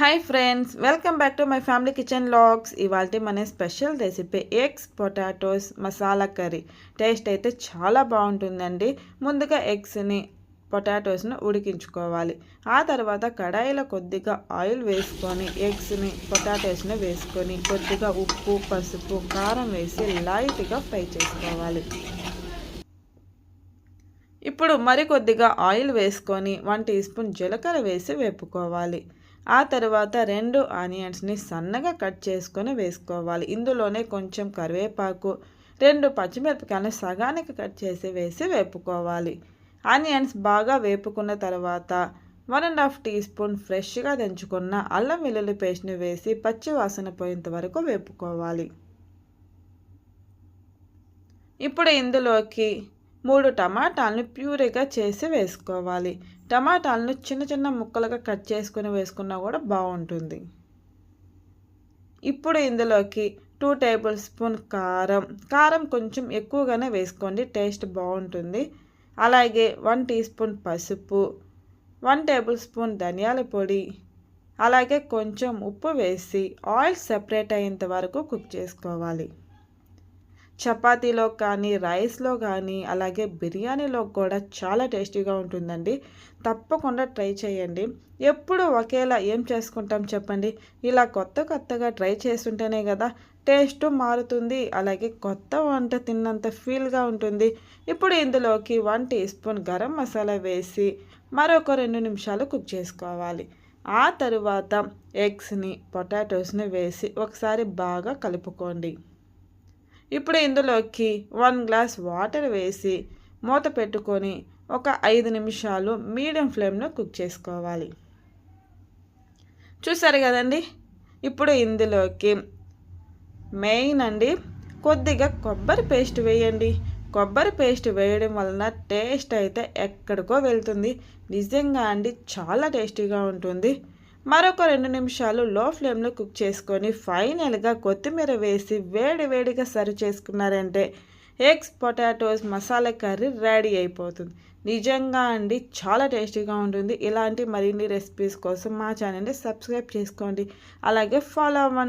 Hi friends welcome back to my family kitchen logs ఇవాళ మన special recipe eggs potatoes masala curry taste అయితే చాలా బాగుంటుందండి. ముందుగా ఎగ్స్ని పొటాటోస్ను ఉడికించుకోవాలి. ఆ తర్వాత కడాయిలో కొద్దిగా ఆయిల్ వేసుకొని ఎగ్స్ని పొటాటోస్ని వేసుకొని కొద్దిగా ఉప్పు పసుపు కారం వేసి లైట్గా ఫ్రై చేసుకోవాలి. ఇప్పుడు మరికొద్దిగా ఆయిల్ వేసుకొని వన్ టీ స్పూన్ జీలకర్ర వేసి వేపుకోవాలి. ఆ తర్వాత రెండు ఆనియన్స్ని సన్నగా కట్ చేసుకొని వేసుకోవాలి. ఇందులోనే కొంచెం కరివేపాకు రెండు పచ్చిమిరపకాయలు సగానికి కట్ చేసి వేసి వేపుకోవాలి. ఆనియన్స్ బాగా వేపుకున్న తర్వాత one and half teaspoon ఫ్రెష్గా తెంచుకున్న అల్లం వెల్లుల్లి పేస్ట్ని వేసి పచ్చి వాసన పోయేంత వరకు వేపుకోవాలి. ఇప్పుడు ఇందులోకి మూడు టమాటాలను ప్యూరీగా చేసి వేసుకోవాలి. టమాటాలను చిన్న చిన్న ముక్కలుగా కట్ చేసుకుని వేసుకున్నా కూడా బాగుంటుంది. ఇప్పుడు ఇందులోకి టూ టేబుల్ స్పూన్ కారం. కారం కొంచెం ఎక్కువగానే వేసుకోండి టేస్ట్ బాగుంటుంది. అలాగే వన్ టీ స్పూన్ పసుపు వన్ టేబుల్ స్పూన్ ధనియాల పొడి అలాగే కొంచెం ఉప్పు వేసి ఆయిల్ సెపరేట్ అయ్యేంత వరకు కుక్ చేసుకోవాలి. చపాతీలో కానీ రైస్లో కానీ అలాగే బిర్యానీలో కూడా చాలా టేస్టీగా ఉంటుందండి. తప్పకుండా ట్రై చేయండి. ఎప్పుడు ఒకేలా ఏం చేసుకుంటాం చెప్పండి? ఇలా కొత్త కొత్తగా ట్రై చేస్తుంటేనే కదా టేస్ట్ మారుతుంది అలాగే కొత్త వంట తిన్నంత ఫీల్గా ఉంటుంది. ఇప్పుడు ఇందులోకి one teaspoon garam masala వేసి మరొక రెండు నిమిషాలు కుక్ చేసుకోవాలి. ఆ తరువాత ఎగ్స్ని పొటాటోస్ని వేసి ఒకసారి బాగా కలుపుకోండి. ఇప్పుడు ఇందులోకి వన్ గ్లాస్ వాటర్ వేసి మూత పెట్టుకొని ఒక ఐదు నిమిషాలు మీడియం ఫ్లేమ్లో కుక్ చేసుకోవాలి. చూసారు కదండి? ఇప్పుడు ఇందులోకి మెయిన్ అండి కొద్దిగా కొబ్బరి పేస్ట్ వేయండి. కొబ్బరి పేస్ట్ వేయడం వలన టేస్ట్ అయితే ఎక్కడికో వెళ్తుంది. నిజంగా అండి చాలా టేస్టీగా ఉంటుంది. మరొక రెండు నిమిషాలు లో ఫ్లేమ్లో కుక్ చేసుకొని ఫైనల్గా కొత్తిమీర వేసి వేడి వేడిగా సర్వ్ చేసుకున్నారంటే eggs potatoes masala curry ready అయిపోతుంది. నిజంగా అండి చాలా టేస్టీగా ఉంటుంది. ఇలాంటి మరిన్ని రెసిపీస్ కోసం మా ఛానల్ని సబ్స్క్రైబ్ చేసుకోండి. అలాగే ఫాలో అవ్వండి.